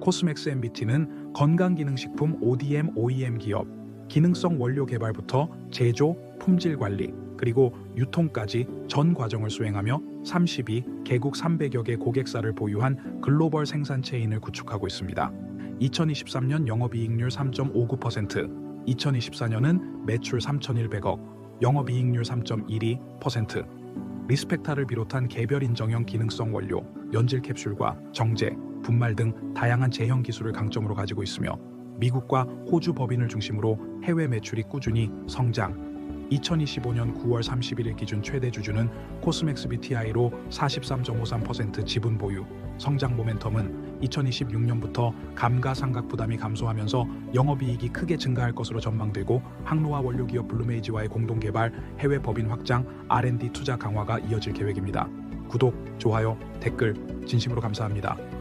코스맥스 MBT는 건강기능식품 ODM OEM 기업, 기능성 원료 개발부터 제조, 품질 관리, 그리고 유통까지 전 과정을 수행하며 32 개국 300여 개 고객사를 보유한 글로벌 생산 체인을 구축하고 있습니다. 2023년 영업이익률 3.59%, 2024년은 매출 3,100억, 영업이익률 3.12%, 리스펙타를 비롯한 개별 인정형 기능성 원료, 연질 캡슐과 정제, 분말 등 다양한 제형 기술을 강점으로 가지고 있으며 미국과 호주 법인을 중심으로 해외 매출이 꾸준히 성장. 2025년 9월 31일 기준 최대 주주는 코스맥스 BTI로 43.53% 지분 보유. 성장 모멘텀은 2026년부터 감가상각 부담이 감소하면서 영업이익이 크게 증가할 것으로 전망되고 항로화 원료 기업 블루메이지와의 공동 개발, 해외 법인 확장, R&D 투자 강화가 이어질 계획입니다. 구독, 좋아요, 댓글 진심으로 감사합니다.